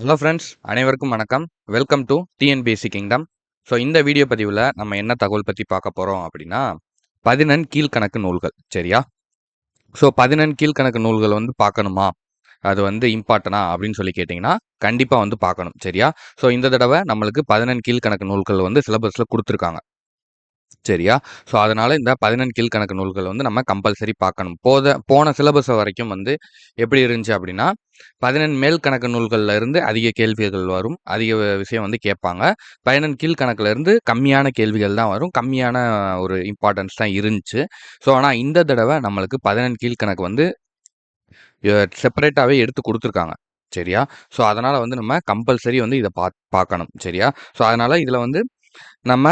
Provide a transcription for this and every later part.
Hello friends அனைவருக்கும் வணக்கம். Welcome to TNPSC kingdom so இந்த வீடியோ பதிவில் நம்ம என்ன தகவல் பற்றி பார்க்க போகிறோம் அப்படின்னா பதினெண் கீழ்கணக்கு நூல்கள் சரியா? ஸோ பதினெண் கீழ்கணக்கு நூல்கள் வந்து பார்க்கணுமா? அது வந்து இம்பார்ட்டனா அப்படின்னு சொல்லி கேட்டிங்கன்னா கண்டிப்பாக வந்து பார்க்கணும் சரியா? ஸோ இந்த தடவை நம்மளுக்கு பதினெண் கீழ்கணக்கு நூல்கள் வந்து சிலபஸில் கொடுத்துருக்காங்க. சரியா? ஸோ அதனால் இந்த பதினெண் கீழ்கணக்கு நூல்கள் வந்து நம்ம கம்பல்சரி பார்க்கணும். போத போன சிலபஸ் வரைக்கும் வந்து எப்படி இருந்துச்சு அப்படின்னா பதினெண் மேல் கணக்கு நூல்களில் இருந்து அதிக கேள்விகள் வரும். அதிக விஷயம் வந்து கேட்பாங்க. பதினெண் கீழ்கணக்கில் இருந்து கம்மியான கேள்விகள் தான் வரும். கம்மியான ஒரு இம்பார்ட்டன்ஸ் தான் இருந்துச்சு. ஸோ ஆனால் இந்த தடவை நம்மளுக்கு பதினெண் கீழ்கணக்கு வந்து செப்பரேட்டாகவே எடுத்து கொடுத்துருக்காங்க. சரியா? ஸோ அதனால் வந்து நம்ம கம்பல்சரி வந்து இதை பா பார்க்கணும். சரியா? ஸோ அதனால் இதில் வந்து நம்ம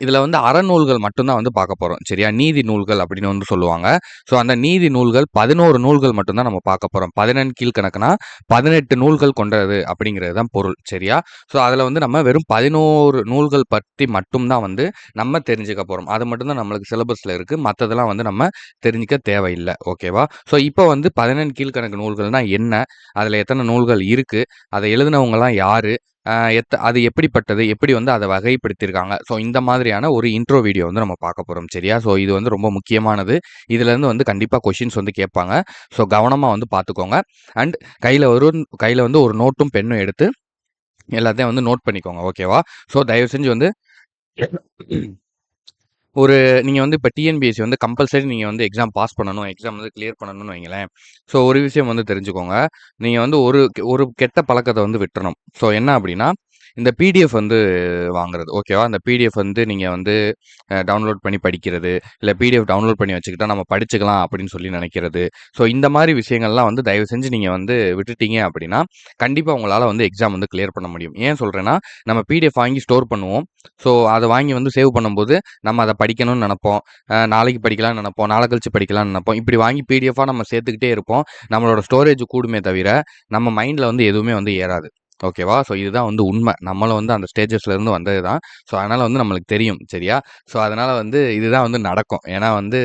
இதில் வந்து அறநூல்கள் மட்டும்தான் வந்து பார்க்க போகிறோம் சரியா? நீதி நூல்கள் அப்படின்னு வந்து சொல்லுவாங்க. ஸோ அந்த நீதி நூல்கள் பதினோரு நூல்கள் மட்டும்தான் நம்ம பார்க்க போகிறோம் பதினெண் கீழ்கணக்குனா பதினெட்டு நூல்கள் கொண்டது அப்படிங்கிறது தான் பொருள். சரியா? ஸோ அதில் வந்து நம்ம வெறும் பதினோரு நூல்கள் பற்றி மட்டும்தான் வந்து நம்ம தெரிஞ்சுக்க போகிறோம் அது மட்டும்தான் நம்மளுக்கு சிலபஸில் இருக்குது மற்றதெல்லாம் வந்து நம்ம தெரிஞ்சிக்க தேவையில்லை. ஓகேவா? ஸோ இப்போ வந்து பதினெண் கீழ்கணக்கு நூல்கள்னால் என்ன? அதில் எத்தனை நூல்கள் இருக்குது அதை எழுதினவங்கலாம் யார்? எத்த அது எப்படிப்பட்டது? எப்படி வந்து அதை வகைப்படுத்தியிருக்காங்க? ஸோ இந்த மாதிரியான ஒரு இன்ட்ரோ வீடியோ வந்து நம்ம பார்க்க போகிறோம் சரியா? ஸோ இது வந்து ரொம்ப முக்கியமானது. இதுலேருந்து வந்து கண்டிப்பாக கொஷின்ஸ் வந்து கேட்பாங்க. ஸோ கவனமாக வந்து பார்த்துக்கோங்க. அண்ட் கையில் ஒரு கையில் வந்து ஒரு நோட்டும் பெண்ணும் எடுத்து எல்லாத்தையும் வந்து நோட் பண்ணிக்கோங்க ஓகேவா ஸோ தயவு செஞ்சு வந்து ஒரு நீங்கள் வந்து இப்போ டிஎன்பிஎஸ்சி வந்து கம்பல்சரி நீங்கள் வந்து எக்ஸாம் பாஸ் பண்ணணும் எக்ஸாம் வந்து கிளியர் பண்ணணும்னு வைங்களேன். ஸோ ஒரு விஷயம் வந்து தெரிஞ்சுக்கோங்க. நீங்கள் வந்து ஒரு ஒரு கெட்ட பழக்கத்தை வந்து விட்டுறணும். ஸோ என்ன அப்படின்னா இந்த பிடிஎஃப் வந்து வாங்குறது. ஓகேவா அந்த பிடிஎஃப் வந்து நீங்கள் வந்து டவுன்லோட் பண்ணி படிக்கிறது இல்லை பிடிஎஃப் டவுன்லோட் பண்ணி வச்சுக்கிட்டா நம்ம படிச்சுக்கலாம் அப்படின்னு சொல்லி நினைக்கிறது. ஸோ இந்த மாதிரி விஷயங்கள்லாம் வந்து தயவு செஞ்சு நீங்கள் வந்து விட்டுட்டீங்க அப்படின்னா கண்டிப்பாக உங்களால் வந்து எக்ஸாம் வந்து கிளியர் பண்ண முடியும். ஏன் சொல்கிறேன்னா நம்ம பிடிஎஃப் வாங்கி ஸ்டோர் பண்ணுவோம். ஸோ அதை வாங்கி வந்து சேவ் பண்ணும்போது நம்ம அதை படிக்கணும்னு நினப்போம். நாளைக்கு படிக்கலாம்னு நினப்போம். நாளை கழிச்சு படிக்கலாம்னு நினப்போம். இப்படி வாங்கி பிடிஎஃபாக நம்ம சேர்த்துக்கிட்டே இருப்போம். நம்மளோட ஸ்டோரேஜ் கூடுமே தவிர நம்ம மைண்டில் வந்து எதுவுமே வந்து ஏறாது. ஓகேவா? ஸோ இதுதான் வந்து உண்மை. நம்மளும் வந்து அந்த ஸ்டேஜஸ்லேருந்து வந்தது தான் ஸோ அதனால் வந்து நம்மளுக்கு தெரியும் சரியா? ஸோ அதனால் வந்து இதுதான் வந்து நடக்கும். ஏன்னா வந்து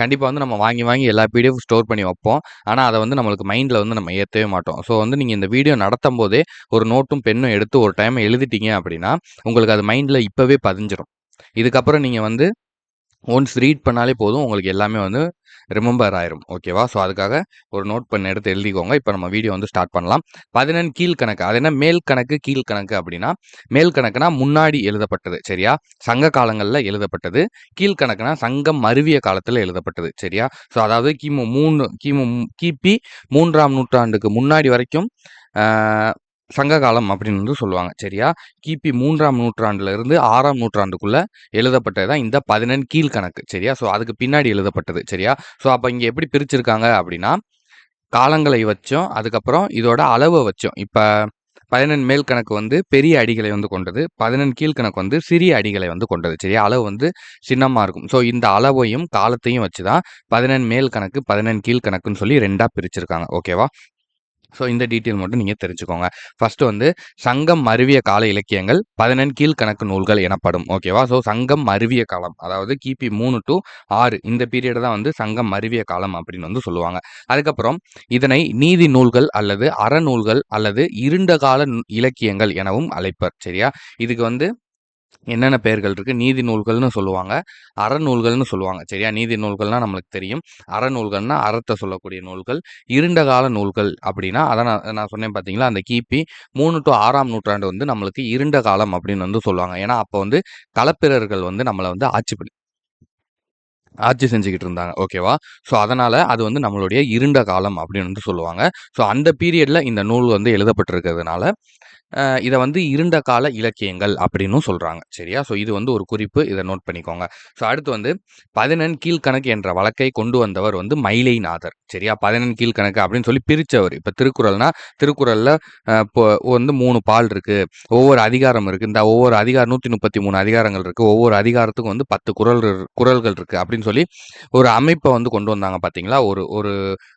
கண்டிப்பாக வந்து நம்ம வாங்கி வாங்கி எல்லா பிடிஎஃப் ஸ்டோர் பண்ணி வைப்போம். ஆனால் அதை வந்து நம்மளுக்கு மைண்டில் வந்து நம்ம ஏற்றவே மாட்டோம். ஸோ வந்து நீங்கள் இந்த வீடியோ நடத்தும் போதே ஒரு நோட்டும் பெண்ணும் எடுத்து ஒரு டைம் எழுதிட்டீங்க அப்படின்னா உங்களுக்கு அது மைண்டில் இப்போவே பதிஞ்சிடும் இதுக்கப்புறம் நீங்கள் வந்து ஒன்ஸ் ரீட் பண்ணாலே போதும். உங்களுக்கு எல்லாமே வந்து ரிமெம்பர் ஆயிரும். ஓகேவா ஸோ அதுக்காக ஒரு நோட் பண்ண எடுத்து எழுதிக்கோங்க. இப்போ நம்ம வீடியோ வந்து ஸ்டார்ட் பண்ணலாம். பதினெண் கீழ் கணக்கு. அது என்ன? மேல் கணக்கு கீழ்கணக்கு அப்படின்னா மேல் கணக்குனா முன்னாடி எழுதப்பட்டது. சரியா? சங்க காலங்களில் எழுதப்பட்டது. கீழ்கணக்குனா சங்கம் மருவிய காலத்தில் எழுதப்பட்டது. சரியா? ஸோ அதாவது கிமு மூணு கிமு கிபி மூன்றாம் நூற்றாண்டுக்கு முன்னாடி வரைக்கும் சங்க காலம் அப்படின்னு வந்து சொல்லுவாங்க. சரியா? கிபி மூன்றாம் நூற்றாண்டுல இருந்து ஆறாம் நூற்றாண்டுக்குள்ள எழுதப்பட்டது தான் இந்த பதினெண் கீழ்கணக்கு. சரியா? ஸோ அதுக்கு பின்னாடி எழுதப்பட்டது. சரியா? ஸோ அப்போ இங்கே எப்படி பிரிச்சிருக்காங்க அப்படின்னா காலங்களை வச்சோம் அதுக்கப்புறம் இதோட அளவை வச்சோம். இப்போ பதினெண் மேல் கணக்கு வந்து பெரிய அடிகளை வந்து கொண்டது. பதினெண் கீழ்கணக்கு வந்து சிறிய அடிகளை வந்து கொண்டது. சரியா? அளவு வந்து சின்னமாக இருக்கும். ஸோ இந்த அளவையும் காலத்தையும் வச்சு தான் பதினெண் மேல் கணக்கு பதினெண் கீழ்கணக்குன்னு சொல்லி ரெண்டாக பிரிச்சிருக்காங்க. ஓகேவா? ஸோ இந்த டீட்டெயில் மட்டும் நீங்கள் தெரிஞ்சுக்கோங்க. ஃபஸ்ட்டு வந்து சங்கம் மருவிய கால இலக்கியங்கள் பதினெண் கீழ்கணக்கு நூல்கள் எனப்படும். ஓகேவா ஸோ சங்கம் மருவிய காலம் அதாவது கிபி மூணு டு ஆறு இந்த பீரியட் தான் வந்து சங்கம் மருவிய காலம் அப்படின்னு வந்து சொல்லுவாங்க. அதுக்கப்புறம் இதனை நீதி நூல்கள் அல்லது அறநூல்கள் அல்லது இருண்ட கால இலக்கியங்கள் எனவும் அழைப்பர். சரியா? இதுக்கு வந்து என்னென்ன பெயர்கள் இருக்குது நீதி நூல்கள்னு சொல்லுவாங்க. அறநூல்கள்னு சொல்லுவாங்க. சரியா? நீதி நூல்கள்னால் நம்மளுக்கு தெரியும். அறநூல்கள்னால் அறத்தை சொல்லக்கூடிய நூல்கள். இருண்ட கால நூல்கள் அப்படின்னா அதை நான் நான் சொன்னேன் பார்த்தீங்களா அந்த கிபி மூணு டு ஆறாம் நூற்றாண்டு வந்து நம்மளுக்கு இருண்ட காலம் அப்படின்னு வந்து சொல்லுவாங்க. ஏன்னா அப்போ வந்து களப்பிரர்கள் வந்து நம்மளை வந்து ஆட்சி பண்ணி ஆட்சி செஞ்சுக்கிட்டு இருந்தாங்க. ஓகேவா? ஸோ அதனால் அது வந்து நம்மளுடைய இருண்ட காலம் அப்படின்னு வந்து சொல்லுவாங்க. ஸோ அந்த பீரியடில் இந்த நூல் வந்து எழுதப்பட்டிருக்கிறதுனால இதை வந்து இருண்ட கால இலக்கியங்கள் அப்படின்னும் சொல்கிறாங்க சரியா? ஸோ இது வந்து ஒரு குறிப்பு. இதை நோட் பண்ணிக்கோங்க. ஸோ அடுத்து வந்து பதினெண் கீழ்கணக்கு என்ற வழக்கை கொண்டு வந்தவர் வந்து மயிலைநாதர். சரியா? பதினெண் கீழ்கணக்கு அப்படின்னு சொல்லி பிரித்தவர் இப்போ திருக்குறள்னா திருக்குறளில் இப்போ வந்து மூணு பால் இருக்குது ஒவ்வொரு அதிகாரம் இருக்குது இந்த ஒவ்வொரு அதிகாரம் நூற்றி முப்பத்தி மூணு அதிகாரங்கள் இருக்குது ஒவ்வொரு அதிகாரத்துக்கும் வந்து பத்து குரல் குரல்கள் இருக்குது அப்படின்னு சொல்லி ஒரு அமைப்பை வந்து கொண்டு வந்தாங்க பார்த்தீங்களா ஒரு ஒரு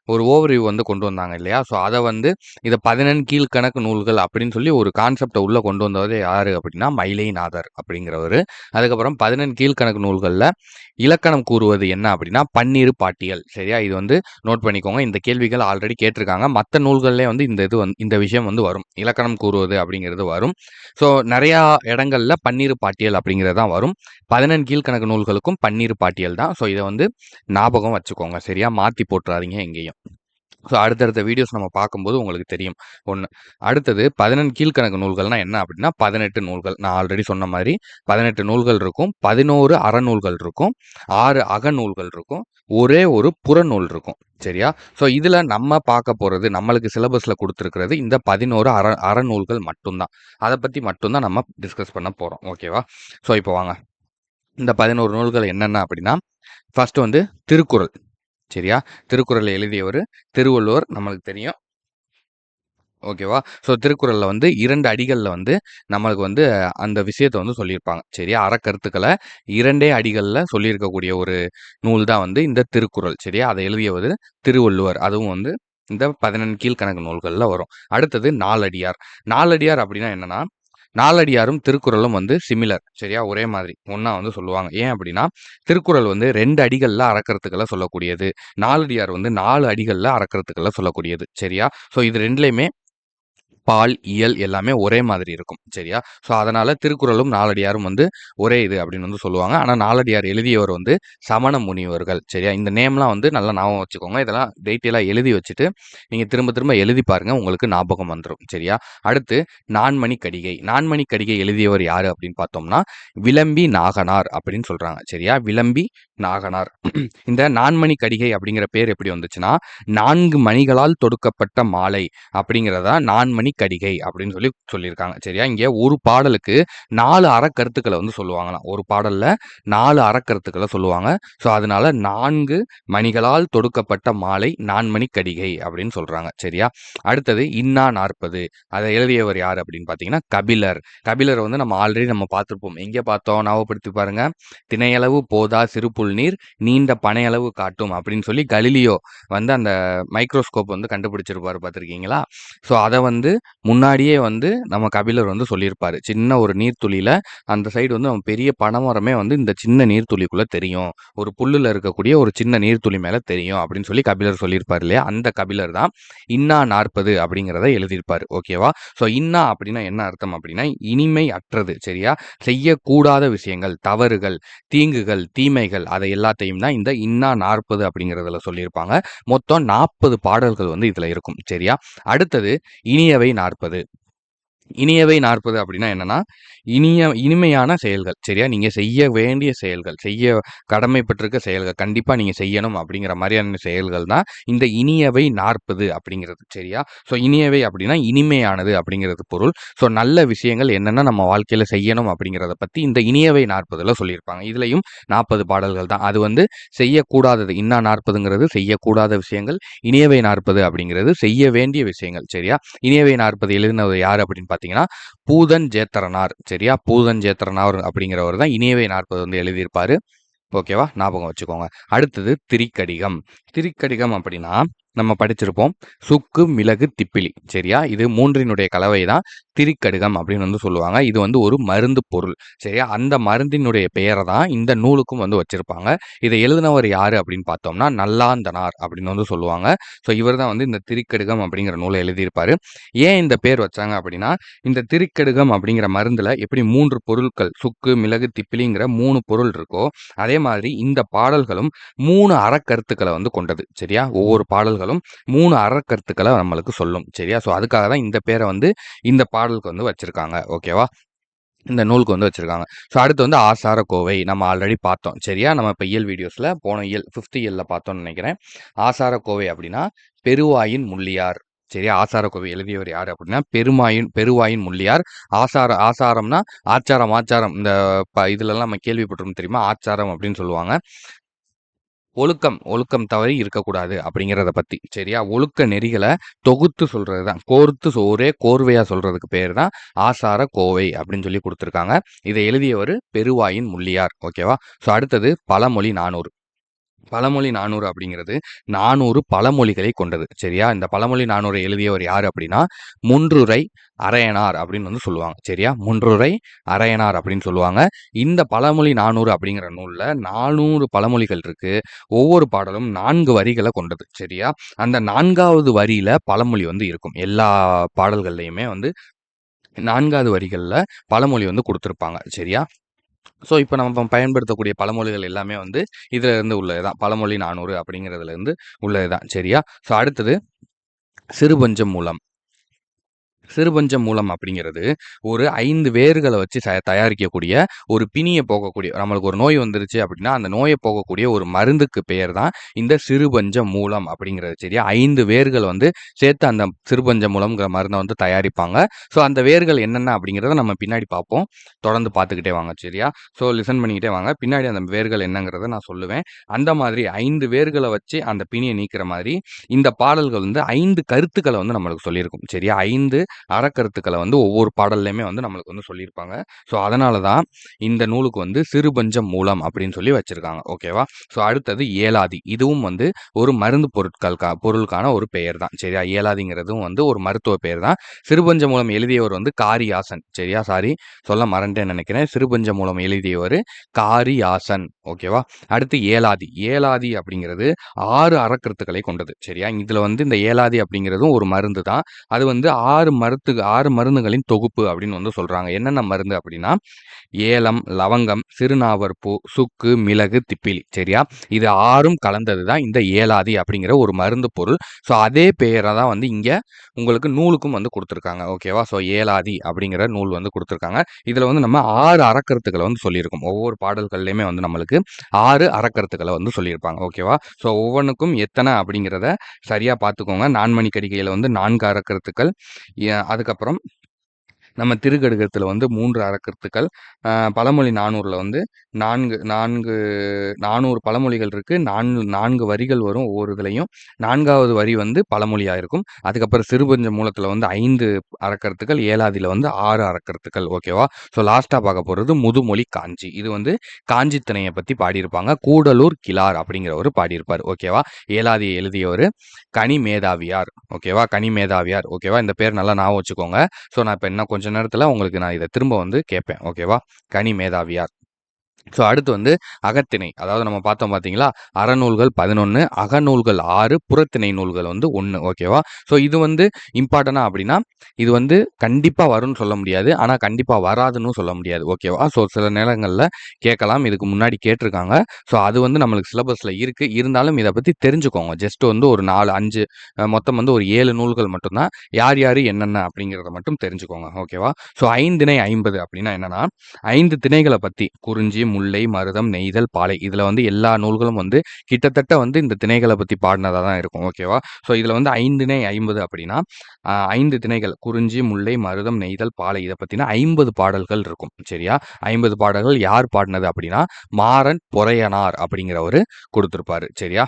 ஒரு ஓவர்வியூ வந்து கொண்டு வந்தாங்க இல்லையா? ஸோ அதை வந்து இதை பதினெண் கீழ்கணக்கு நூல்கள் அப்படின்னு சொல்லி ஒரு கான்செப்டை உள்ளே கொண்டு வந்தவர் யார் அப்படின்னா மயிலைநாதர் அப்படிங்கிறவர். அதுக்கப்புறம் பதினெண் கீழ்கணக்கு நூல்களில் இலக்கணம் கூறுவது என்ன அப்படின்னா பன்னீர் பாட்டியல். சரியா? இது வந்து நோட் பண்ணிக்கோங்க. இந்த கேள்விகள் ஆல்ரெடி கேட்டிருக்காங்க. மற்ற நூல்கள்லேயே வந்து இந்த இது வந்து இந்த விஷயம் வந்து வரும். இலக்கணம் கூறுவது அப்படிங்கிறது வரும். ஸோ நிறையா இடங்களில் பன்னீர் பாட்டியல் அப்படிங்கிறது தான் வரும். பதினெண் கீழ்கணக்கு நூல்களுக்கும் பன்னீர் பாட்டியல் தான். ஸோ இதை வந்து ஞாபகம் வச்சுக்கோங்க. சரியா? மாற்றி போட்டுறாதீங்க எங்கேயும். ஸோ அடுத்தடுத்த வீடியோஸ் நம்ம பார்க்கும்போது உங்களுக்கு தெரியும். ஒன்று அடுத்தது பதினெண் கீழ்கணக்கு நூல்கள்னால் என்ன அப்படின்னா பதினெட்டு நூல்கள். நான் ஆல்ரெடி சொன்ன மாதிரி பதினெட்டு நூல்கள் இருக்கும் பதினோரு அறநூல்கள் இருக்கும் ஆறு அகநூல்கள் இருக்கும் ஒரே ஒரு புறநூல் இருக்கும். சரியா? ஸோ இதில் நம்ம பார்க்க போகிறது நம்மளுக்கு சிலபஸில் கொடுத்துருக்கிறது இந்த பதினோரு அற அறநூல்கள் மட்டும்தான். அதை பற்றி மட்டும்தான் நம்ம டிஸ்கஸ் பண்ண போகிறோம் ஓகேவா ஸோ இப்போ வாங்க. இந்த பதினோரு நூல்கள் என்னென்ன அப்படின்னா ஃபஸ்ட்டு வந்து திருக்குறள். சரியா? திருக்குறளை எழுதியவர் திருவள்ளுவர் நம்மளுக்கு தெரியும். ஓகேவா? ஸோ திருக்குறளில் வந்து இரண்டு அடிகளில் வந்து நம்மளுக்கு வந்து அந்த விஷயத்தை வந்து சொல்லியிருப்பாங்க. சரியா? அறக்கருத்துக்களை இரண்டே அடிகளில் சொல்லியிருக்கக்கூடிய ஒரு நூல் தான் வந்து இந்த திருக்குறள். சரியா? அதை எழுதியவர் திருவள்ளுவர். அதுவும் வந்து இந்த பதினெண் கீழ்கணக்கு நூல்களில் வரும். அடுத்தது நாலடியார். நாலடியார் அப்படின்னா என்னன்னா நாலடியாரும் திருக்குறளும் வந்து சிமிலர் சரியா? ஒரே மாதிரி. ஒன்றா வந்து சொல்லுவாங்க. ஏன் அப்படின்னா திருக்குறள் வந்து ரெண்டு அடிகளில் அறக்கிறதுக்கெல்லாம் சொல்லக்கூடியது. நாலடியார் வந்து நாலு அடிகளில் அறக்கிறதுக்கெல்லாம் சொல்லக்கூடியது சரியா? ஸோ இது ரெண்டுலேயுமே பால் இயல் எல்லாமே ஒரே மாதிரி இருக்கும். சரியா? ஸோ அதனால் திருக்குறளும் நாலடியாரும் வந்து ஒரே இது அப்படின்னு வந்து சொல்லுவாங்க. ஆனால் நாலடியார் எழுதியவர் வந்து சமண முனிவர்கள். சரியா? இந்த நேம்லாம் வந்து நல்லா ஞாபகம் வச்சுக்கோங்க. இதெல்லாம் டீட்டெயிலாக எழுதி வச்சுட்டு நீங்கள் திரும்ப திரும்ப எழுதி பாருங்கள் உங்களுக்கு ஞாபகம் வந்துடும் சரியா? அடுத்து நான்மணி கடிகை. நான்மணி கடிகை எழுதியவர் யார் அப்படின்னு பார்த்தோம்னா விளம்பி நாகனார் அப்படின்னு சொல்கிறாங்க சரியா? விளம்பி நாகனார். இந்த நான்மணி கடிகை அப்படிங்கிற பேர் எப்படி வந்துச்சுன்னா நான்கு மணிகளால் தொடுக்கப்பட்ட மாலை அப்படிங்கிறதா நான்மணி கடிகை அப்படின்னு சொல்லி சொல்லியிருக்காங்க. சரியா? இங்கே ஒரு பாடலுக்கு நாலு அறக்கருத்துக்களை வந்து சொல்லுவாங்களாம். ஒரு பாடலில் நாலு அறக்கருத்துக்களை சொல்லுவாங்க. ஸோ அதனால நான்கு மணிகளால் தொடுக்கப்பட்ட மாலை நான்மணி கடிகை அப்படின்னு சொல்கிறாங்க சரியா? அடுத்தது இன்னா நாற்பது. அதை எழுதியவர் யார் அப்படின்னு பார்த்தீங்கன்னா கபிலர். கபிலர் வந்து நம்ம ஆல்ரெடி நம்ம பார்த்துருப்போம். எங்கே பார்த்தோம்? ஞாபகப்படுத்தி பாருங்க. திணையளவு போதா சிறுபுல் நீர் நீண்ட பனையளவு காட்டும் அப்படின்னு சொல்லி கலிலியோ வந்து அந்த மைக்ரோஸ்கோப் வந்து கண்டுபிடிச்சிருப்பாரு பார்த்துருக்கீங்களா? ஸோ அதை வந்து முன்னாடியே வந்து நம்ம கபிலர் வந்து சொல்லியிருப்பார். சின்ன ஒரு நீர்த்துளியில் அந்த சைடு வந்து நம்ம பெரிய பனைமரமே வந்து இந்த சின்ன நீர்த்துளிக்குள்ளே தெரியும். ஒரு புல்லில் இருக்கக்கூடிய ஒரு சின்ன நீர்த்துளி மேலே தெரியும் அப்படின்னு சொல்லி கபிலர் சொல்லியிருப்பாரு இல்லையா? அந்த கபிலர் தான் இன்னா நாற்பது அப்படிங்கிறத எழுதியிருப்பாரு. ஓகேவா ஸோ இன்னா அப்படின்னா என்ன அர்த்தம் அப்படின்னா இனிமை அற்றது சரியா? செய்யக்கூடாத விஷயங்கள் தவறுகள் தீங்குகள் தீமைகள் அதை எல்லாத்தையும் தான் இந்த இன்னா நாற்பது அப்படிங்கிறதுல சொல்லியிருப்பாங்க. மொத்தம் நாற்பது பாடல்கள் வந்து இதுல இருக்கும். சரியா? அடுத்தது இனியவை நாற்பது. இனியவை நாற்பது அப்படின்னா என்னன்னா இனிய இனிமையான செயல்கள். சரியா? நீங்க செய்ய வேண்டிய செயல்கள் செய்ய கடமைப்பட்டிருக்க செயல்கள் கண்டிப்பா நீங்க செய்யணும் அப்படிங்கிற மாதிரியான செயல்கள் தான் இந்த இனியவை நாற்பது அப்படிங்கிறது. சரியா? ஸோ இனியவை அப்படின்னா இனிமையானது அப்படிங்கிறது பொருள். ஸோ நல்ல விஷயங்கள் என்னென்ன நம்ம வாழ்க்கையில செய்யணும் அப்படிங்கிறத பத்தி இந்த இனியவை நாற்பதுல சொல்லியிருப்பாங்க. இதுலையும் நாற்பது பாடல்கள் தான். அது வந்து செய்யக்கூடாதது. இன்னா நாற்பதுங்கிறது செய்யக்கூடாத விஷயங்கள். இனியவை நாற்பது அப்படிங்கிறது செய்ய வேண்டிய விஷயங்கள். சரியா? இனியவை நாற்பது எழுதினது யார் அப்படின்னு பார்த்தீங்கன்னா பூதன் ஜேத்தரனார். சரியா? பூதன் ஜேத்தரனார் அப்படிங்கிறவர் தான் இனியவை நாற்பது வந்து எழுதியிருப்பாரு. ஓகேவா? ஞாபகம் வச்சுக்கோங்க. அடுத்தது திரிக்கடிகம். திரிக்கடிகம் அப்படின்னா நம்ம படிச்சிருப்போம். சுக்கு மிளகு திப்பிலி. சரியா? இது மூன்றினுடைய கலவை தான் திரிக்கடுகம் அப்படின்னு வந்து சொல்லுவாங்க. இது வந்து ஒரு மருந்து பொருள். சரியா? அந்த மருந்தினுடைய பெயரை தான் இந்த நூலுக்கும் வந்து வச்சிருப்பாங்க. இதை எழுதினவர் யாரு அப்படின்னு பார்த்தோம்னா நல்லாந்தனார் அப்படின்னு வந்து சொல்லுவாங்க. ஸோ இவர் தான் வந்து இந்த திரிக்கடுகம் அப்படிங்கிற நூலை எழுதியிருப்பாரு. ஏன் இந்த பேர் வச்சாங்க அப்படின்னா இந்த திரிக்கடுகம் அப்படிங்கிற மருந்துல எப்படி மூன்று பொருட்கள் சுக்கு மிளகு திப்பிலிங்கிற மூணு பொருள் இருக்கோ அதே மாதிரி இந்த பாடல்களும் மூணு அறக்கருத்துக்களை வந்து கொண்டது. சரியா? ஒவ்வொரு பாடல்களும் மூணு அறக்கருத்துக்களை நம்மளுக்கு சொல்லும். சரியா? ஸோ அதுக்காக தான் இந்த பேரை வந்து இந்த பாடலுக்கு வந்து வச்சுருக்காங்க. ஓகேவா இந்த நூலுக்கு வந்து வச்சுருக்காங்க. ஸோ அடுத்து வந்து ஆசார கோவை நம்ம ஆல்ரெடி பார்த்தோம். சரியா? நம்ம இப்போ இயல் வீடியோஸில் போன இயல் ஃபிஃப்த் இயலில் பார்த்தோம்னு நினைக்கிறேன். ஆசார கோவை அப்படின்னா பெருவாயின் முள்ளியார். சரியா? ஆசார கோவை எழுதியவர் யார் அப்படின்னா பெருமாயின் பெருவாயின் முள்ளியார். ஆசார ஆசாரம்னா ஆச்சாரம் ஆச்சாரம். இந்த ப இதுலலாம் நம்ம கேள்விப்பட்டிருக்கோம் தெரியுமா? ஆச்சாரம் அப்படின்னு சொல்லுவாங்க. ஒழுக்கம் ஒழுக்கம் தவறி இருக்கக்கூடாது அப்படிங்கிறத பத்தி சரியா? ஒழுக்க நெறிகளை தொகுத்து சொல்றது தான் கோர்த்து ஒரே கோர்வையா சொல்றதுக்கு பேர் தான் ஆசார கோவை அப்படின்னு சொல்லி கொடுத்துருக்காங்க. இதை எழுதியவர் பெருவாயின் முள்ளியார் ஓகேவா? ஸோ அடுத்தது பழமொழி நானூறு. பழமொழி நானூறு அப்படிங்கிறது நானூறு பழமொழிகளை கொண்டது. சரியா? இந்த பழமொழி நானூறு எழுதியவர் யார் அப்படின்னா முன்றுரை அரையனார் அப்படின்னு வந்து சொல்லுவாங்க. சரியா? முன்றுரை அரையனார் அப்படின்னு சொல்லுவாங்க. இந்த பழமொழி நானூறு அப்படிங்கிற நூலில் நானூறு பழமொழிகள் இருக்கு. ஒவ்வொரு பாடலும் நான்கு வரிகளை கொண்டது. சரியா? அந்த நான்காவது வரியில பழமொழி வந்து இருக்கும். எல்லா பாடல்கள்லையுமே வந்து நான்காவது வரிகளில் பழமொழி வந்து கொடுத்துருப்பாங்க. சரியா? ஸோ இப்போ நம்ம பயன்படுத்தக்கூடிய பழமொழிகள் எல்லாமே வந்து இதில் இருந்து உள்ளது தான் பழமொழி நானூறு அப்படிங்கிறதுலேருந்து உள்ளது தான் சரியா? ஸோ அடுத்தது சிறுபஞ்சம் மூலம் சிறுபஞ்சம் மூலம் அப்படிங்கிறது ஒரு ஐந்து வேர்களை வச்சு தயாரிக்கக்கூடிய ஒரு பிணியை போகக்கூடிய நம்மளுக்கு ஒரு நோய் வந்துருச்சு அப்படின்னா அந்த நோயை போகக்கூடிய ஒரு மருந்துக்கு பெயர் தான் இந்த சிறுபஞ்சம் மூலம் அப்படிங்கிறது. சரியா? ஐந்து வேர்கள் வந்து சேர்த்து அந்த சிறுபஞ்சம் மூலம்ங்கிற மருந்தை வந்து தயாரிப்பாங்க. ஸோ அந்த வேர்கள் என்னென்ன அப்படிங்கிறத நம்ம பின்னாடி பார்ப்போம். தொடர்ந்து பார்த்துக்கிட்டே வாங்க. சரியா? ஸோ லிசன் பண்ணிக்கிட்டே வாங்க. பின்னாடி அந்த வேர்கள் என்னங்கிறத நான் சொல்லுவேன். அந்த மாதிரி ஐந்து வேர்களை வச்சு அந்த பிணியை நீக்கிற மாதிரி இந்த பாடல்கள் வந்து ஐந்து கருத்துக்களை வந்து நம்மளுக்கு சொல்லியிருக்கும். சரியா? ஐந்து அறக்கருத்துக்களை வந்து ஒவ்வொரு பாடல்லையுமே வந்து நம்மளுக்கு வந்து சொல்லியிருப்பாங்க. ஸோ அதனால தான் இந்த நூலுக்கு வந்து சிறுபஞ்சம் மூலம் அப்படின்னு சொல்லி வச்சுருக்காங்க. ஓகேவா? ஸோ அடுத்தது ஏலாதி. இதுவும் வந்து ஒரு மருந்து பொருட்கள் பொருளுக்கான ஒரு பெயர் தான் சரியா? ஏலாதிங்கிறதும் வந்து ஒரு மருத்துவ பெயர் தான் சிறுபஞ்ச மூலம் எழுதியவர் வந்து காரியாசன். சரியா? சாரி சொல்ல மறந்தேன்னு நினைக்கிறேன். சிறுபஞ்ச மூலம் எழுதியவர் காரியாசன். ஓகேவா? அடுத்து ஏலாதி. ஏலாதி அப்படிங்கிறது ஆறு அறக்கருத்துக்களை கொண்டது. சரியா? இதில் வந்து இந்த ஏலாதி அப்படிங்கிறதும் ஒரு மருந்து தான் அது வந்து ஆறு மருத்து ஆறு மருந்துகளின் தொகுப்பு அப்படின்னு வந்து சொல்கிறாங்க என்னென்ன மருந்து அப்படின்னா ஏலம் லவங்கம் சிறுநாவற்பூ சுக்கு மிளகு திப்பிலி. சரியா? இது ஆறும் கலந்தது தான் இந்த ஏலாதி அப்படிங்கிற ஒரு மருந்து பொருள். ஸோ அதே பெயரை தான் வந்து இங்கே உங்களுக்கு நூலுக்கும் வந்து கொடுத்துருக்காங்க. ஓகேவா ஸோ ஏலாதி அப்படிங்கிற நூல் வந்து கொடுத்துருக்காங்க. இதில் வந்து நம்ம ஆறு அறக்கருத்துக்களை வந்து சொல்லியிருக்கோம். ஒவ்வொரு பாடல்கள்லையுமே வந்து நம்மளுக்கு ஆறு அறக்கருத்துக்களை வந்து சொல்லியிருப்பாங்க. ஓகேவா ஸோ ஒவ்வொன்றுக்கும் எத்தனை அப்படிங்கிறத சரியாக பார்த்துக்கோங்க. நான்மணி கடிகையில் வந்து நான்கு அறக்கருத்துக்கள் அதுக்கப்புறம் நம்ம திருக்கடுகத்தில் வந்து மூன்று அறக்கருத்துக்கள். பழமொழி நானூறில் வந்து நான்கு நான்கு நானூறு பழமொழிகள் இருக்குது நான்கு நான்கு வரிகள் வரும் ஒவ்வொரு இதுலையும் நான்காவது வரி வந்து பழமொழியாக இருக்கும். அதுக்கப்புறம் சிறுபஞ்ச மூலத்தில் வந்து ஐந்து அறக்கருத்துக்கள் ஏழாதியில் வந்து ஆறு அறக்கருத்துக்கள். ஓகேவா? ஸோ லாஸ்ட்டாக பார்க்க போகிறது முதுமொழி காஞ்சி. இது வந்து காஞ்சி திணையை பற்றி பாடியிருப்பாங்க. கூடலூர் கிலார் அப்படிங்கிறவர் பாடியிருப்பார். ஓகேவா? ஏழாதி எழுதியவர் கனி மேதாவியார் ஓகேவா? கனி மேதாவியார் ஓகேவா? இந்த பேர் நல்லா ஞாபகம் வச்சுக்கோங்க. ஸோ நான் இப்போ என்ன கொஞ்சம் நேரத்தில் உங்களுக்கு நான் இதை திரும்ப வந்து கேட்பேன் ஓகேவா? கனி மேதாவியார். ஸோ அடுத்து வந்து அகத்திணை. அதாவது நம்ம பார்த்தோம் பார்த்தீங்களா? அறநூல்கள் பதினொன்று அகநூல்கள் ஆறு புறத்திணை நூல்கள் வந்து ஒன்று ஓகேவா ஸோ இது வந்து இம்பார்ட்டனா அப்படின்னா இது வந்து கண்டிப்பாக வரும்னு சொல்ல முடியாது. ஆனால் கண்டிப்பாக வராதுன்னு சொல்ல முடியாது. ஓகேவா ஸோ சில நேரங்களில் கேட்கலாம். இதுக்கு முன்னாடி கேட்டிருக்காங்க. ஸோ அது வந்து நம்மளுக்கு சிலபஸில் இருக்குது இருந்தாலும் இதை பற்றி தெரிஞ்சுக்கோங்க. ஜஸ்ட் வந்து ஒரு நாலு அஞ்சு மொத்தம் வந்து ஒரு ஏழு நூல்கள் மட்டும்தான். யார் யார் என்னென்ன அப்படிங்கிறத மட்டும் தெரிஞ்சுக்கோங்க. ஓகேவா ஸோ ஐந்திணை ஐம்பது அப்படின்னா என்னென்னா ஐந்து திணைகளை பற்றி குறிஞ்சி முல்லை மருதம் நெய்தல் பாலை இதில் வந்து எல்லா நூல்களும் வந்து கிட்டத்தட்ட வந்து இந்த திணைகளை பற்றி பாடினதாக தான் இருக்கும். ஓகேவா ஸோ இதில் வந்து ஐந்திணை ஐம்பது அப்படின்னா ஐந்து திணைகள் குறிஞ்சி முல்லை மருதம் நெய்தல் பாலை இதை பற்றினா ஐம்பது பாடல்கள் இருக்கும். சரியா? ஐம்பது பாடல்கள் யார் பாடினது அப்படின்னா மாறன் பொறையனார் அப்படிங்கிறவர் கொடுத்துருப்பாரு. சரியா?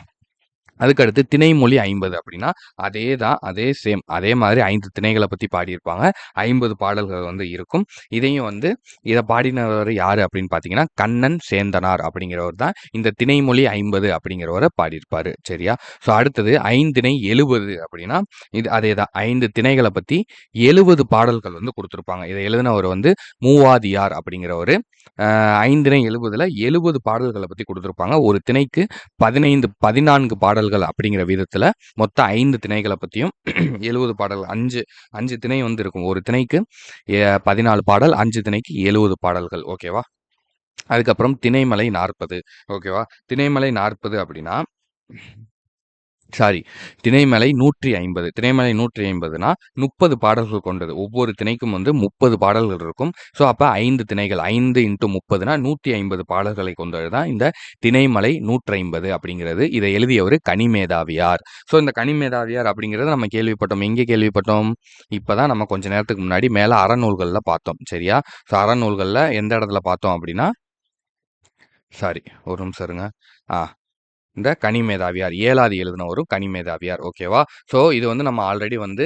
அதுக்கடுத்து திணைமொழி ஐம்பது அப்படின்னா அதே தான் அதே சேம் அதே மாதிரி ஐந்து திணைகளை பற்றி பாடியிருப்பாங்க. ஐம்பது பாடல்கள் வந்து இருக்கும். இதையும் வந்து இதை பாடினவர் யார் அப்படின்னு பார்த்தீங்கன்னா கண்ணன் சேந்தனார் அப்படிங்கிறவர் தான் இந்த திணைமொழி ஐம்பது அப்படிங்கிறவரை பாடியிருப்பார். சரியா? ஸோ அடுத்தது ஐந்திணை எழுபது அப்படின்னா இது அதே தான் ஐந்து திணைகளை பற்றி எழுபது பாடல்கள் வந்து கொடுத்துருப்பாங்க. இதை எழுதினவர் வந்து மூவாதியார் அப்படிங்கிறவர். ஐந்திணை எழுபதில் எழுபது பாடல்களை பற்றி கொடுத்துருப்பாங்க. ஒரு திணைக்கு பதினைந்து பதினான்கு பாடல்கள் பாடல்கள் அப்படிங்கிற விதத்தில் மொத்த ஐந்து திணைகளை பற்றியும் எழுபது பாடல்கள் அஞ்சு அஞ்சு திணை வந்து இருக்கும். ஒரு திணைக்கு பதினாலு பாடல் அஞ்சு திணைக்கு எழுபது பாடல்கள். ஓகேவா அதுக்கப்புறம் திணைமலை நாற்பது. ஓகேவா திணைமலை நாற்பது அப்படின்னா சாரி திணைமலை நூற்றி ஐம்பது திணைமலை நூற்றி ஐம்பதுனா முப்பது பாடல்கள் கொண்டது. ஒவ்வொரு திணைக்கும் வந்து முப்பது பாடல்கள் இருக்கும். ஸோ அப்போ ஐந்து திணைகள் ஐந்து இன்ட்டு முப்பதுனா நூற்றி ஐம்பது பாடல்களை கொண்டது தான் இந்த திணைமலை நூற்றி ஐம்பது அப்படிங்கிறது. இதை எழுதியவர் கனிமேதாவியார். ஸோ இந்த கனிமேதாவியார் அப்படிங்கிறத நம்ம கேள்விப்பட்டோம். எங்கே கேள்விப்பட்டோம்? இப்போ தான் நம்ம கொஞ்ச நேரத்துக்கு முன்னாடி மேலே அறநூல்களில் பார்த்தோம். சரியா? ஸோ அறநூல்களில் எந்த இடத்துல பார்த்தோம் அப்படின்னா சாரி ஒரு நிமிஷம் இருங்க. ஆ இந்த கனிமேதாவியார் ஏழாவது எழுதினவரும் கனிமேதாவியார் ஓகேவா ஸோ இது வந்து நம்ம ஆல்ரெடி வந்து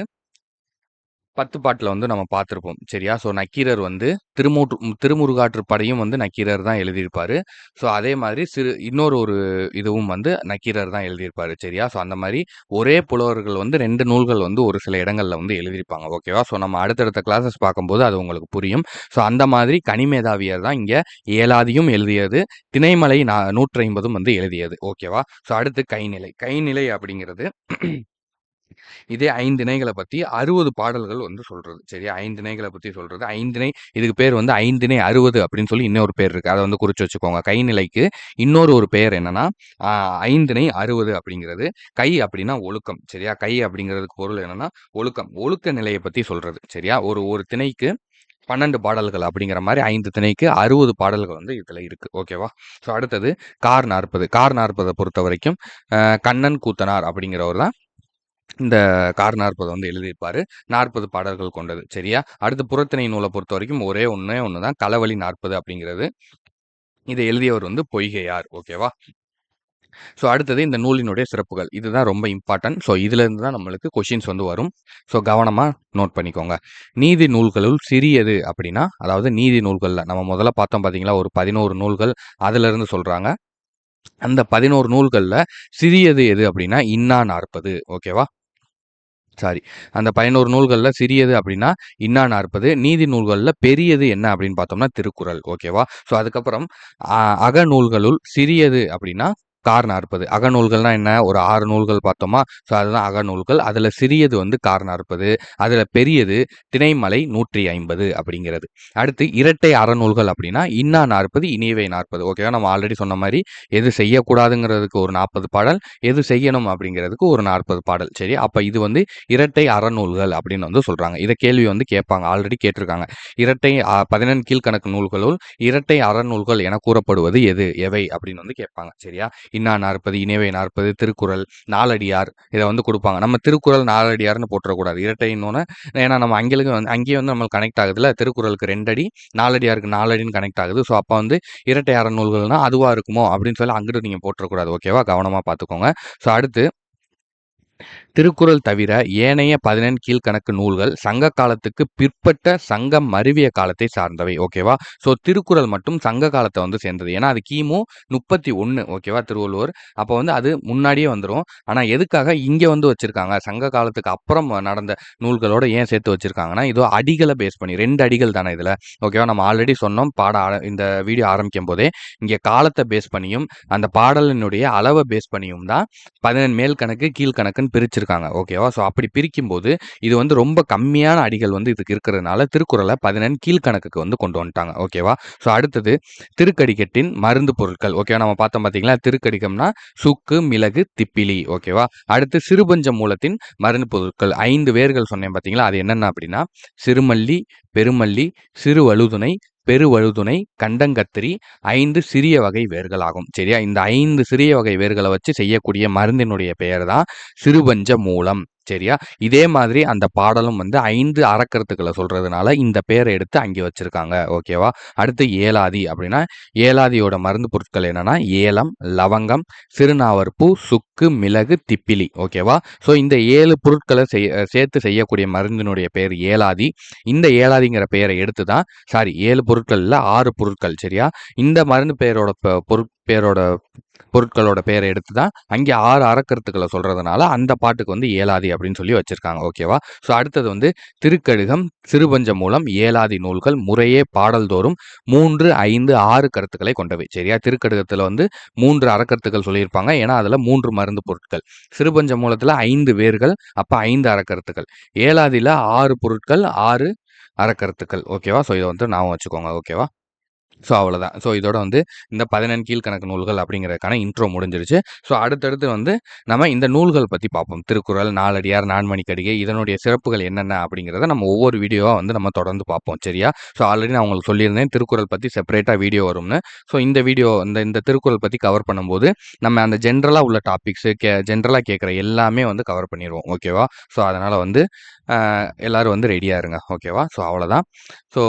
பத்து பாட்டில் வந்து நம்ம பார்த்துருப்போம். சரியா? ஸோ நக்கீரர் வந்து திருமூற்று திருமுருகாற்று படையும் வந்து நக்கீரர் தான் எழுதியிருப்பார். ஸோ அதே மாதிரி சிறு இன்னொரு ஒரு இதுவும் வந்து நக்கீரர் தான் எழுதியிருப்பார். சரியா? ஸோ அந்த மாதிரி ஒரே புலவர்கள் வந்து ரெண்டு நூல்கள் வந்து ஒரு சில இடங்களில் வந்து எழுதியிருப்பாங்க. ஓகேவா? ஸோ நம்ம அடுத்தடுத்த கிளாஸஸ் பார்க்கும்போது அது உங்களுக்கு புரியும். ஸோ அந்த மாதிரி கனிமேதாவியர் தான் இங்கே ஏலாதியும் எழுதியது. திணைமலை நா நூற்றி ஐம்பதும் வந்து எழுதியது. ஓகேவா? ஸோ அடுத்து கைநிலை. கைநிலை அப்படிங்கிறது இதே ஐந்திணைகளை பற்றி அறுபது பாடல்கள் வந்து சொல்கிறது சரியா? ஐந்திணைகள பற்றி சொல்கிறது ஐந்திணை இதுக்கு பேர் வந்து ஐந்திணை 60 அப்படின்னு சொல்லி இன்னொரு பேர் இருக்குது அதை வந்து குறித்து வச்சுக்கோங்க. கைநிலைக்கு இன்னொரு ஒரு பெயர் என்னென்னா ஐந்திணை 60 அப்படிங்கிறது. கை அப்படின்னா ஒழுக்கம். சரியா? கை அப்படிங்கிறதுக்கு பொருள் என்னென்னா ஒழுக்கம். ஒழுக்க நிலையை பற்றி சொல்கிறது சரியா? ஒரு ஒரு திணைக்கு 12 பாடல்கள் அப்படிங்கிற மாதிரி ஐந்து திணைக்கு 60 பாடல்கள் வந்து இதில் இருக்கு. ஓகேவா? ஸோ அடுத்தது கார் 40. கார் நாற்பதை பொறுத்த வரைக்கும் கண்ணன் கூத்தனார் அப்படிங்கிறவர் தான் இந்த கார் 40 வந்து எழுதியிருப்பாரு. 40 பாடல்கள் கொண்டது. சரியா? அடுத்து புறத்திணை பொறுத்த வரைக்கும் ஒரே ஒன்றே ஒன்று தான். களவழி 40 அப்படிங்கிறது. இதை எழுதியவர் வந்து பொய்கையார். ஓகேவா? ஸோ அடுத்தது இந்த நூலினுடைய சிறப்புகள். இதுதான் ரொம்ப இம்பார்ட்டன்ட். ஸோ இதுலேருந்து தான் நம்மளுக்கு கொஷின்ஸ் வந்து வரும். ஸோ கவனமாக நோட் பண்ணிக்கோங்க. நீதி நூல்களுள் சிறியது அப்படின்னா, அதாவது நீதி நூல்களில் நம்ம முதல்ல பார்த்தோம் பார்த்தீங்களா, ஒரு 11 நூல்கள் அதிலிருந்து சொல்கிறாங்க அந்த பதினோரு நூல்களில் சிறியது எது அப்படின்னா, இன்னா 40 ஓகேவா? சாரி. அந்த பதினோரு நூல்களில் சிறியது அப்படின்னா, இன்னா 40 நீதி நூல்களில் பெரியது என்ன அப்படின்னு பார்த்தோம்னா, திருக்குறள். ஓகேவா? ஸோ அதுக்கப்புறம் அ அகநூல்களுள் சிறியது அப்படின்னா, கார் 40 அகநூல்கள்னா என்ன? ஒரு ஆறு நூல்கள் பார்த்தோமா? ஸோ அதுதான் அகநூல்கள். அதில் சிறியது வந்து கார் நாற்பது அதில் பெரியது திணைமலை 150 அப்படிங்கிறது. அடுத்து இரட்டை அறநூல்கள் அப்படின்னா, இன்னா 40 இனியவை 40 ஓகேவா? நம்ம ஆல்ரெடி சொன்ன மாதிரி எது செய்யக்கூடாதுங்கிறதுக்கு ஒரு 40 பாடல், எது செய்யணும் அப்படிங்கிறதுக்கு ஒரு 40 பாடல். சரி? அப்போ இது வந்து இரட்டை அறநூல்கள் அப்படின்னு வந்து சொல்கிறாங்க இதை கேள்வி வந்து கேட்பாங்க. ஆல்ரெடி கேட்டிருக்காங்க. இரட்டை பதினெண் கீழ்கணக்கு நூல்களுள் இரட்டை அறநூல்கள் என கூறப்படுவது எது? எவை? அப்படின்னு வந்து கேட்பாங்க. சரியா? இன்னா நாற்பது இணைவை நாற்பது திருக்குறள், நாலடியார் இதை வந்து கொடுப்பாங்க நம்ம திருக்குறள், நாலடியார்னு போட்டுறக்கூடாது. இரட்டைன்னோன ஏன்னா நம்ம அங்கேயும் வந்து அங்கேயே வந்து நம்மளுக்கு கனெக்ட் ஆகுதுல திருக்குறளுக்கு ரெண்டடி நாலடியாருக்கு நாலடின்னு கனெக்ட் ஆகுது. ஸோ அப்போ வந்து இரட்டை அறநூல்கள்னா அதுவாக இருக்குமோ அப்படின்னு சொல்லி அங்கிட்டு நீங்கள் போட்டுறக்கூடாது. ஓகேவா? கவனமாக பார்த்துக்கோங்க. ஸோ அடுத்து திருக்குறள் தவிர ஏனைய பதினெண் கீழ்கணக்கு நூல்கள் சங்க காலத்துக்கு பிற்பட்ட சங்கம் மருவிய காலத்தை சார்ந்தவை. ஓகேவா? ஸோ திருக்குறள் மட்டும் சங்க காலத்தை வந்து சேர்ந்தது. ஏன்னா அது கிமு 31 ஓகேவா? திருவள்ளுவர். அப்போ வந்து அது முன்னாடியே வந்துடும் ஆனால் எதுக்காக இங்கே வந்து வச்சுருக்காங்க சங்க காலத்துக்கு அப்புறம் நடந்த நூல்களோட ஏன் சேர்த்து வச்சிருக்காங்கன்னா, இதோ அடிகளை பேஸ் பண்ணி ரெண்டு அடிகள் தானே இதில் ஓகேவா? நம்ம ஆல்ரெடி சொன்னோம். பாட இந்த வீடியோ ஆரம்பிக்கும்போதே, இங்கே காலத்தை பேஸ் பண்ணியும், அந்த பாடலினுடைய அளவை பேஸ் பண்ணியும் தான் 14 மேல் கணக்கு, கீழ்கணக்கு கணக்குன்னு பிரிச்சிருக்காங்க. ஓகேவா? ஸோ அப்படி பிரிக்கும்போது, இது வந்து ரொம்ப கம்மியான அடிகள் வந்து இதுக்கு இருக்கிறதுனால, திருக்குறளை பதினெண் கீழ்க்கணக்குக்கு வந்து கொண்டு வந்துட்டாங்க. ஓகேவா? ஸோ அடுத்தது திருக்கடிக்கட்டின் மருந்து பொருட்கள். ஓகேவா? நம்ம பார்த்தோம் பார்த்தீங்களா? திருக்கடிக்கம்னா சுக்கு, மிளகு, திப்பிலி. ஓகேவா? அடுத்து சிறுபஞ்ச மூலத்தின் மருந்து பொருட்கள். ஐந்து வேர்கள் சொன்னேன் பார்த்தீங்களா? அது என்னென்ன அப்படின்னா, சிறுமல்லி, பெருமல்லி, சிறுவழுதுணை, பெருவழுதுணை, கண்டங்கத்திரி ஐந்து சிறிய வகை வேர்கள் ஆகும். சரியா? இந்த ஐந்து சிறிய வகை வேர்களை வச்சு செய்யக்கூடிய மருந்தினுடைய பெயர் தான் சிறுபஞ்ச மூலம். சரியா? இதே மாதிரி அந்த பாடலும் வந்து ஐந்து அறக்கருத்துக்களை சொல்றதுனால, இந்த பேரை எடுத்து அங்கே வச்சிருக்காங்க. ஓகேவா? அடுத்து ஏலாதி அப்படின்னா, ஏலாதியோட மருந்து பொருட்கள் என்னன்னா, ஏலம், லவங்கம், சிறுநாவற்பூ, சுக்கு, மிளகு, திப்பிலி. ஓகேவா? ஸோ இந்த ஏழு பொருட்களை செய் சேர்த்து செய்யக்கூடிய மருந்தினுடைய பெயர் ஏலாதி. இந்த ஏலாதிங்கிற பெயரை எடுத்து தான் சாரி ஏழு பொருட்கள் இல்ல 6 பொருட்கள். சரியா? இந்த மருந்து பெயரோட பொருட் பேரோட பொருட்களோட பேரை எடுத்து தான் அங்கே ஆறு அறக்கருத்துக்களை சொல்கிறதுனால அந்த பாட்டுக்கு வந்து ஏலாதி அப்படின்னு சொல்லி வச்சுருக்காங்க ஓகேவா? ஸோ அடுத்தது வந்து திருக்கடுகம், சிறுபஞ்ச மூலம், ஏலாதி நூல்கள் முறையே பாடல்தோறும் 3, 5, 6 கருத்துக்களை கொண்டவை. சரியா? திருக்கடுகத்தில் வந்து மூன்று அறக்கருத்துக்கள் சொல்லியிருப்பாங்க. ஏன்னா அதில் மூன்று மருந்து பொருட்கள். சிறுபஞ்ச மூலத்தில் ஐந்து வேர்கள். அப்போ ஐந்து அறக்கருத்துக்கள். ஏலாதியில் ஆறு பொருட்கள், ஆறு அறக்கருத்துக்கள். ஓகேவா? ஸோ இதை வந்து ஞாபகம் வச்சுக்கோங்க. ஓகேவா? ஸோ அவ்வளோதான். ஸோ இதோட வந்து இந்த பதினெண் கீழ்கணக்கு நூல்கள் அப்படிங்கிறதுக்கான இன்ட்ரோ முடிஞ்சிருச்சு. ஸோ அடுத்தடுத்து வந்து நம்ம இந்த நூல்கள் பற்றி பார்ப்போம். திருக்குறள், நாலடியார், நான்மணிக்கடிகை இதனுடைய சிறப்புகள் என்னென்ன அப்படிங்கிறத நம்ம ஒவ்வொரு வீடியோவாக வந்து நம்ம தொடர்ந்து பார்ப்போம். சரியா? ஸோ ஆல்ரெடி நான் உங்களுக்கு சொல்லியிருந்தேன். திருக்குறள் பற்றி செப்பரேட்டாக வீடியோ வரும்னு. ஸோ இந்த வீடியோ இந்த இந்த திருக்குறள் பற்றி கவர் பண்ணும்போது, நம்ம அந்த ஜென்ரலாக உள்ள டாபிக்ஸு கே ஜென்ரலாக கேட்குற எல்லாமே வந்து கவர் பண்ணிடுவோம் ஓகேவா? ஸோ அதனால் வந்து எல்லோரும் வந்து ரெடியாக இருங்க. ஓகேவா? ஸோ அவ்வளோதான். ஸோ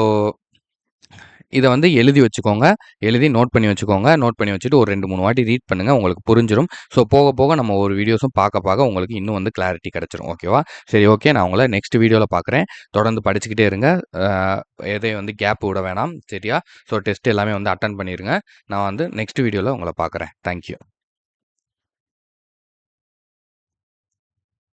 இதை வந்து எழுதி வச்சுக்கோங்க. எழுதி நோட் பண்ணி வச்சுக்கோங்க. நோட் பண்ணி வச்சுட்டு ஒரு ரெண்டு மூணு வாட்டி ரீட் பண்ணுங்கள் உங்களுக்கு புரிஞ்சிடும் ஸோ போக போக நம்ம ஒரு வீடியோஸும் பார்க்க பார்க்க உங்களுக்கு இன்னும் வந்து கிளாரிட்டி கிடச்சிரும். ஓகேவா சரி ஓகே நான் உங்களை நெக்ஸ்ட் வீடியோவில் பார்க்குறேன். தொடர்ந்து படிச்சுக்கிட்டே இருங்க. எதையும் வந்து கேப் விட வேணாம். சரியா? ஸோ டெஸ்ட் எல்லாமே வந்து அட்டன் பண்ணிடுங்க நான் வந்து நெக்ஸ்ட் வீடியோவில் உங்களை பார்க்குறேன். தேங்க்யூ